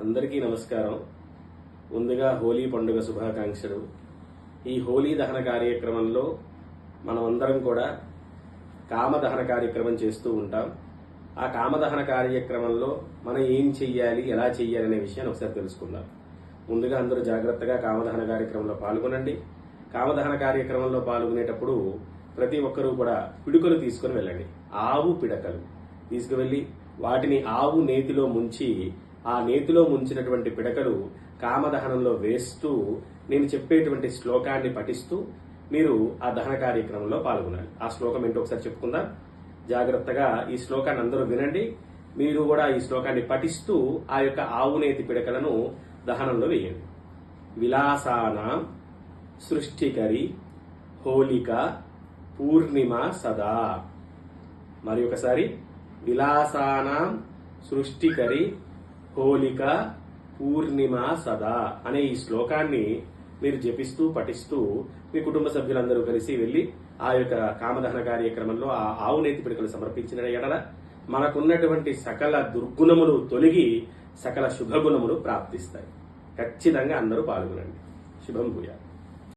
అందరికీ నమస్కారం. ముందుగా హోలీ పండుగ శుభాకాంక్షలు. ఈ హోలీ దహన కార్యక్రమంలో మనమందరం కూడా కామదహన కార్యక్రమం చేస్తూ ఉంటాం. ఆ కామదహన కార్యక్రమంలో మనం ఏం చెయ్యాలి ఎలా చెయ్యాలి అనే విషయాన్ని ఒకసారి తెలుసుకుందాం. ముందుగా అందరూ జాగ్రత్తగా కామదహన కార్యక్రమంలో పాల్గొనండి. కామదహన కార్యక్రమంలో పాల్గొనేటప్పుడు ప్రతి ఒక్కరూ కూడా పిడుకలు తీసుకుని వెళ్ళండి. ఆవు పిడకలు తీసుకువెళ్ళి వాటిని ఆవు నేతిలో ముంచి ఆ నేతిలో ముంచినటువంటి పిడకలు కామదహనంలో వేస్తూ నేను చెప్పేటువంటి శ్లోకాన్ని పఠిస్తూ మీరు ఆ దహన కార్యక్రమంలో పాల్గొనాలి. ఆ శ్లోకం ఏంటో ఒకసారి చెప్పుకుందాం. జాగ్రత్తగా ఈ శ్లోకాన్ని అందరూ వినండి. మీరు కూడా ఈ శ్లోకాన్ని పఠిస్తూ ఆ యొక్క ఆవునేతి పిడకలను దహనంలో వేయండి. విలాసానాం సృష్టికరి హోలిక పూర్ణిమ సదా. మరి ఒకసారి. విలాసానాం సృష్టికరి హోలిక పూర్ణిమ సదా అనే ఈ శ్లోకాన్ని మీరు జపిస్తూ పఠిస్తూ మీ కుటుంబ సభ్యులందరూ కలిసి వెళ్ళి ఆ యొక్క కామదహన కార్యక్రమంలో ఆ ఆవు నేతి పిడకలు సమర్పించిన ఎడల మనకున్నటువంటి సకల దుర్గుణములు తొలగి సకల శుభగుణములు ప్రాప్తిస్తాయి. ఖచ్చితంగా అందరూ పాల్గొనండి. శుభం భూయాలి